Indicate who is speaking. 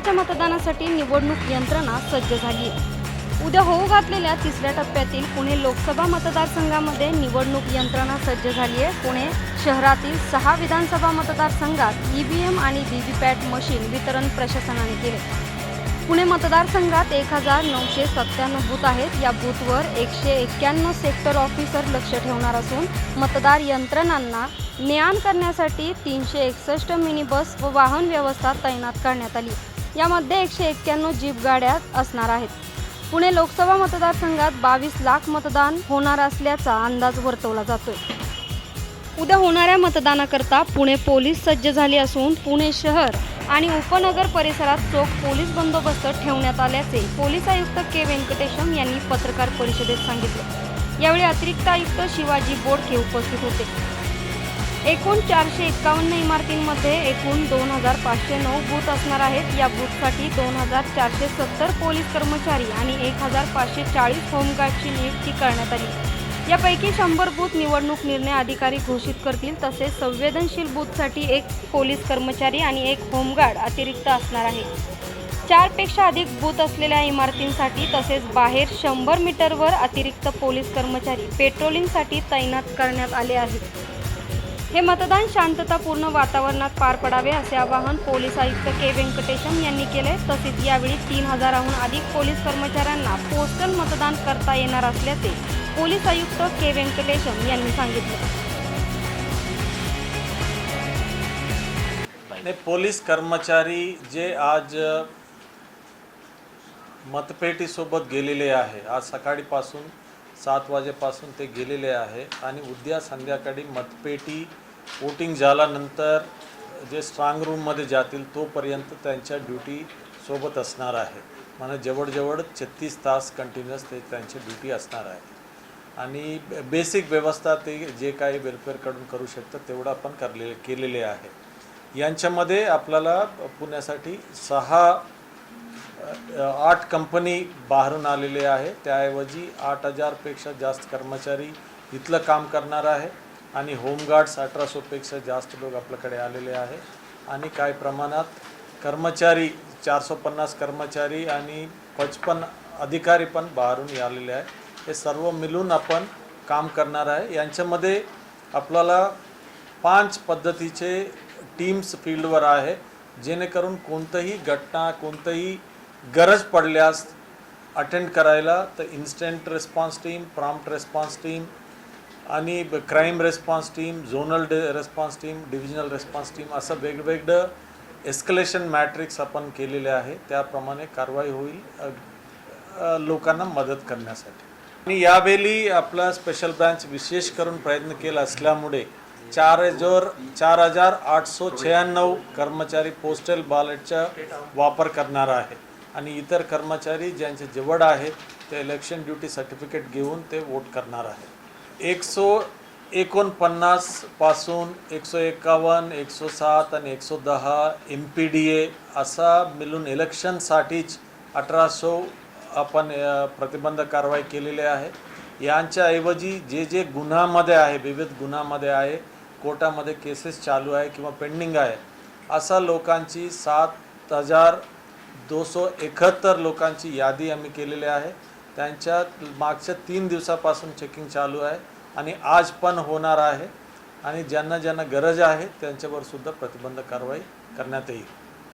Speaker 1: करण्यासाठी निवडणूक यंत्रणा सज्ज झाली. आहे उद्या होऊ घातलेल्या तिसऱ्या टप्प्यातील पुणे लोकसभा मतदारसंघामध्ये निवडणूक यंत्रणा सज्ज झाली आहे. पुणे शहरातील सहा विधानसभा मतदारसंघात ई व्ही एम आणि व्ही व्ही पॅट मशीन वितरण प्रशासनाने केले. पुणे मतदारसंघात एक हजार नऊशे सत्त्याण्णव बूथ आहेत. या बूथवर एकशे एक्क्याण्णव सेक्टर ऑफिसर लक्ष ठेवणार असून मतदार यंत्रणांना ज्ञान करण्यासाठी तीनशे एकसष्ट मिनी बस व वाहन व्यवस्था तैनात करण्यात आली. यामध्ये एकशे एक्क्याण्णव जीप गाड्या असणार आहेत. पुणे लोकसभा मतदारसंघात बावीस लाख मतदान होणार असल्याचा अंदाज वर्तवला जातोय. उद्या होणाऱ्या मतदानाकरता पुणे पोलीस सज्ज झाले असून पुणे शहर आणि उपनगर परिसरात चोख पोलीस बंदोबस्त ठेवण्यात आल्याचे पोलीस आयुक्त के व्यंकटेशम यांनी पत्रकार परिषदेत सांगितले. यावेळी अतिरिक्त आयुक्त शिवाजी बोडके उपस्थित होते. एकूण चारशे एक्कावन्न इमारतींमध्ये एकूण दोन हजार पाचशे नऊ बूथ असणार आहेत. या बूथसाठी दोन हजार चारशे सत्तर पोलीस कर्मचारी आणि एक हजार पाचशे चाळीस होमगार्डची नियुक्ती करण्यात आली. यापैकी शंभर बूथ निवडणूक निर्णय अधिकारी घोषित करतील तसेच संवेदनशील बूथसाठी एक पोलीस कर्मचारी आणि एक होमगार्ड अतिरिक्त असणार आहे. चारपेक्षा अधिक बूथ असलेल्या इमारतींसाठी तसेच बाहेर शंभर मीटरवर अतिरिक्त पोलीस कर्मचारी पेट्रोलिंगसाठी तैनात करण्यात आले आहेत. हे मतदान शांततापूर्ण वातावरणात पार पडावे असे आवाहन पोलीस आयुक्त के व्यंकटेशम यांनी केले. तसेच यावेळी तीन हजाराहून अधिक पोलीस कर्मचाऱ्यांना पोस्टल मतदान करता येणार असल्याचे पोलीस आयुक्त के व्यंकटेशम यांनी सांगितले.
Speaker 2: पोलीस कर्मचारी जे आज मतपेटीसोबत गेलेले आहे आज सकाळीपासून सात वाजेपासून ते गेलेले आहे. आणि उद्या संध्याकाळी मतपेटी वोटिंग झाल्यानंतर जे स्ट्रांग रूममध्ये जातील तोपर्यंत त्यांच्या ड्युटी सोबत असणार आहे. म्हणजे जवळजवळ छत्तीस तास कंटिन्युअस ते त्यांची ड्युटी असणार आहे. आणि बेसिक व्यवस्था ते जे काही वेलफेअरकडून करू शकतात तेवढं आपण करले केलेले आहे. यांच्यामध्ये आपल्याला पुण्यासाठी सहा आठ कंपनी बाहेरून आलेले आहे. त्याऐवजी आठ हजारपेक्षा जास्त कर्मचारी इथलं काम करणार आहे. आणि होमगार्ड्स अठराशोपेक्षा जास्त लोक आपल्याकडे आलेले आहे. आणि काही प्रमाणात कर्मचारी चारशे पन्नास कर्मचारी आणि पचपन अधिकारी पण बाहेरून आलेले आहे. हे सर्व मिळून आपण काम करणार आहे. यांच्यामध्ये आपल्याला पाच पद्धतीचे टीम्स फील्डवर आहे. जेणेकरून कोणतंही घटना कोणतंही गरज पडल्यास अटेंड करायला तर instant response team prompt response team आणि crime response team zonal day response team divisional response team असं वेगवेगळं एस्कलेशन मॅट्रिक्स आपण केलेले आहे. त्याप्रमाणे कारवाई होईल लोकांना मदत करण्यासाठी. आणि यावेळी आपला स्पेशल ब्रँच विशेष करून प्रयत्न केला असल्यामुळे चार हजार चार हजार आठशे शहाण्णव कर्मचारी पोस्टल बॅलेटचा वापर करणार आहे. आणि इतर कर्मचारी ज्यांचे जवळ आहेत ते इलेक्शन ड्युटी सर्टिफिकेट घेऊन ते वोट करणार आहेत. एकशे एकोणपन्नासपासून एकशे एकावन्न एकशे सात आणि एकशे दहा एम पी डी ए असा मिळून इलेक्शनसाठीच अठराशे आपण प्रतिबंध कारवाई केलेली आहे. यांच्याऐवजी जे जे गुन्ह्यामध्ये आहे विविध गुन्ह्यामध्ये आहे कोर्टामध्ये केसेस चालू आहे किंवा पेंडिंग आहे असा लोकांची सात हजार दोनशे एकाहत्तर लोकांची यादी आम्ही केलेली आहे. त्यांच्या मागच्या तीन दिवसापासून चेकिंग चालू आहे आणि आज पण होणार आहे. आणि ज्यांना ज्यांना गरज आहे त्यांच्यावर सुद्धा प्रतिबंध कारवाई करण्यात येईल.